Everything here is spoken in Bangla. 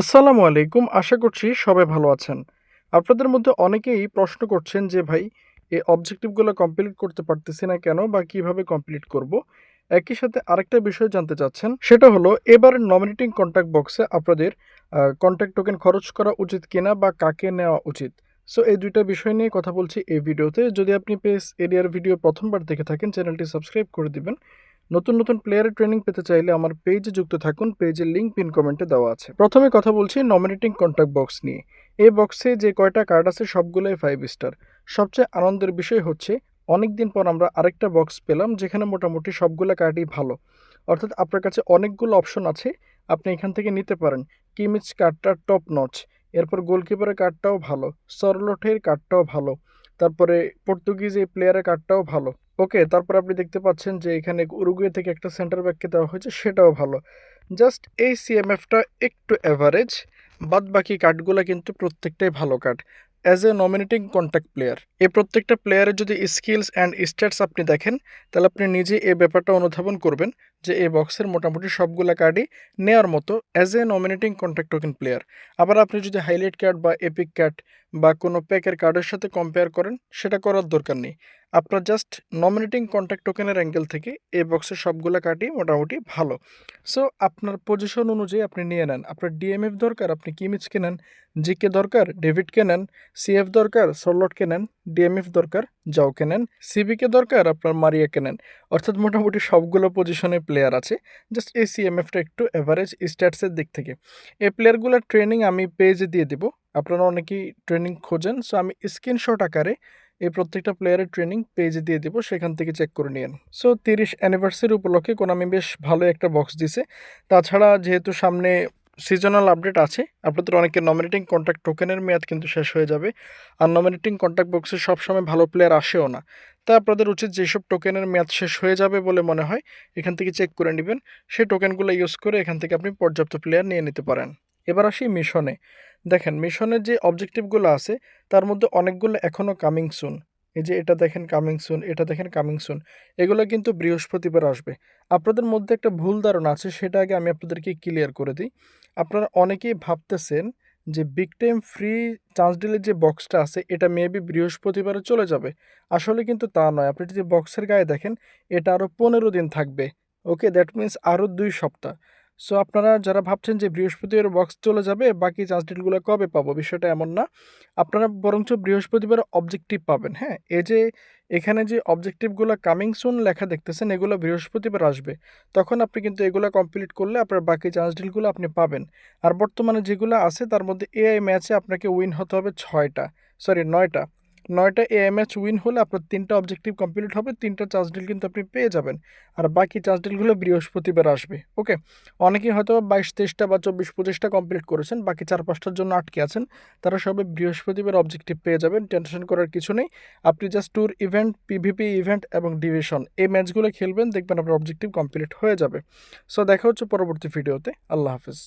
আসসালামু আলাইকুম, আশা করছি সবাই ভালো আছেন। আপনাদের মধ্যে অনেকেই প্রশ্ন করছেন যে, ভাই, এই অবজেক্টিভগুলো কমপ্লিট করতে পারতেছি না কেন বা কীভাবে কমপ্লিট করব? একই সাথে আরেকটা বিষয় জানতে চাচ্ছেন, সেটা হলো এবার নমিনেটিং কন্ট্যাক্ট বক্সে আপনাদের কন্ট্যাক্ট টোকেন খরচ করা উচিত কিনা বা কাকে নেওয়া উচিত? সো এই দুইটা বিষয় নিয়ে কথা বলছি এই ভিডিওতে। যদি আপনি পেস এরিয়ার ভিডিও প্রথমবার দেখে থাকেন, চ্যানেলটি সাবস্ক্রাইব করে দিবেন। নতুন নতুন প্লেয়ারের ট্রেনিং পেতে চাইলে আমার পেজে যুক্ত থাকুন পেজের লিঙ্ক পিন কমেন্টে দেওয়া আছে। প্রথমে কথা বলছি নমিনেটিং কন্ট্যাক্ট বক্স নিয়ে। এই বক্সে যে কয়টা কার্ড আছে সবগুলোই ফাইভ স্টার সবচেয়ে আনন্দের বিষয় হচ্ছে অনেক দিন পর আমরা আরেকটা বক্স পেলাম যেখানে মোটামুটি সবগুলো কার্ডই ভালো। অর্থাৎ আপনার কাছে অনেকগুলো অপশন আছে, আপনি এখান থেকে নিতে পারেন। কিমিচ কার্ডটা টপ নচ এরপর গোলকিপারের কার্ডটাও ভালো সরলটের কার্ডটাও ভালো, তারপরে পর্তুগিজ এই প্লেয়ারের কার্ডটাও ভালো। ওকে, তারপর আপনি দেখতে পাচ্ছেন যে এখানে উরুগুয়ে থেকে একটা সেন্টার ব্যাককে দেওয়া হয়েছে, সেটাও ভালো। জাস্ট এই সিএমএফটা একটু অ্যাভারেজ বাদ বাকি কার্ডগুলো কিন্তু প্রত্যেকটাই ভালো card as a nominating contact player এই প্রত্যেকটা প্লেয়ারের যদি স্কিলস অ্যান্ড স্ট্যাটস আপনি দেখেন, তাহলে আপনি নিজে এই ব্যাপারটা অনুধাবন করবেন যে এই বক্সের মোটামুটি সবগুলো কার্ডই নেওয়ার মতো as a nominating contact token player আবার আপনি যদি হাইলাইট কার্ড বা এপিক কার্ড বা কোনো প্যাকের কার্ডের সাথে কম্পেয়ার করেন, সেটা করার দরকার নেই। আপনার জাস্ট নমিনেটিং কন্ট্যাক্ট টোকেনের অ্যাঙ্গেল থেকে এই বক্সের সবগুলো কার্ডই মোটামুটি ভালো। সো আপনার পজিশন অনুযায়ী আপনি নিয়ে নেন। আপনার ডিএমএফ দরকার, আপনি কিমিচকে নেন জিকে দরকার ডেভিডকে নেন সিএফ দরকার সল্লটকে নেন ডিএমএফ দরকার যাওকে নেন সিবিকে দরকার, আপনার মারিয়াকে নেন অর্থাৎ মোটামুটি সবগুলো পজিশনে প্লেয়ার আছে। জাস্ট এই সিএমএফটা একটু অ্যাভারেজ স্ট্যাটসের দিক থেকে। এই প্লেয়ারগুলোর ট্রেনিং আমি পেজে দিয়ে দিব। আপনারা অনেকেই ট্রেনিং খোঁজেন সো আমি স্ক্রিনশট আকারে এই প্রত্যেকটা প্লেয়ারের ট্রেনিং পেজে দিয়ে দিব, সেখান থেকে চেক করে নিন সো তিরিশ অ্যানিভার্সারি উপলক্ষে কোনামি বেশ ভালো একটা বক্স দিছে। তাছাড়া যেহেতু সামনে সিজনাল আপডেট আছে, আপনাদের অনেকের নমিনেটিং কন্ট্যাক্ট টোকেনের মেয়াদ কিন্তু শেষ হয়ে যাবে। আর নমিনেটিং কন্ট্যাক্ট বক্সে সবসময় ভালো প্লেয়ার আসেও না। তাই আপনাদের উচিত যেসব টোকেনের মেয়াদ শেষ হয়ে যাবে বলে মনে হয়, এখান থেকে চেক করে নেবেন। সেই টোকেনগুলো ইউজ করে এখান থেকে আপনি পর্যাপ্ত প্লেয়ার নিয়ে নিতে পারেন। এবার আসি মিশনে। দেখেন, মিশনের যে অবজেক্টিভগুলো আছে, তার মধ্যে অনেকগুলো এখনও কামিং সুন এই যে এটা দেখেন কামিং সুন এটা দেখেন কামিং সুন এগুলো কিন্তু বৃহস্পতিবার আসবে। আপনাদের মধ্যে একটা ভুল ধারণা আছে, সেটা আগে আমি আপনাদেরকে ক্লিয়ার করে দিই। আপনারা অনেকেই ভাবতেছেন যে বিগ টাইম ফ্রি চান্স ডিলের যে বক্সটা আছে, এটা মেবি বৃহস্পতিবারে চলে যাবে। আসলে কিন্তু তা নয়। আপনি যদি বক্সের গায়ে দেখেন, এটা আরও পনেরো দিন থাকবে। ওকে দ্যাট মিন্স আরও দুই সপ্তাহ। সো আপনারা যারা ভাবছেন যে বৃহস্পতিবার বক্স চলে যাবে, বাকি চান্স ডিলগুলো কবে পাবো বিষয়টা এমন না। আপনারা বরঞ্চ বৃহস্পতিবার অবজেক্টিভ পাবেন হ্যাঁ? এই যে এখানে যে অবজেক্টিভগুলো কামিং সুন লেখা দেখতেছেন, এগুলো বৃহস্পতিবার আসবে। তখন আপনি কিন্তু এগুলো কমপ্লিট করলে আপনার বাকি চান্স ডিলগুলো আপনি পাবেন। আর বর্তমানে যেগুলো আছে, তার মধ্যে এআই ম্যাচে আপনাকে উইন হতে হবে ছয়টা সরি নয়টা। নয়টা এআই ম্যাচ উইন হলে আপনার তিনটা অবজেক্টিভ কমপ্লিট হবে, তিনটা চার্জ ডিল কিন্তু আপনি পেয়ে যাবেন। আর বাকি চার্জ ডিলগুলো বৃহস্পতিবার আসবে ওকে অনেকেই হয়তো বাইশ, তেইশটা বা চব্বিশ, পঁচিশটা কমপ্লিট করেছেন, বাকি চার, পাঁচটার জন্য আটকে আছেন। তারা সবাই বৃহস্পতিবার অবজেক্টিভ পেয়ে যাবেন টেনশন করার কিছু নেই। আপনি just tour event PVP event এবং ডিভিশন এই ম্যাচগুলো খেলবেন, দেখবেন আপনার অবজেক্টিভ কমপ্লিট হয়ে যাবে। সো দেখা হচ্ছে পরবর্তী ভিডিওতে আল্লাহ হাফিজ।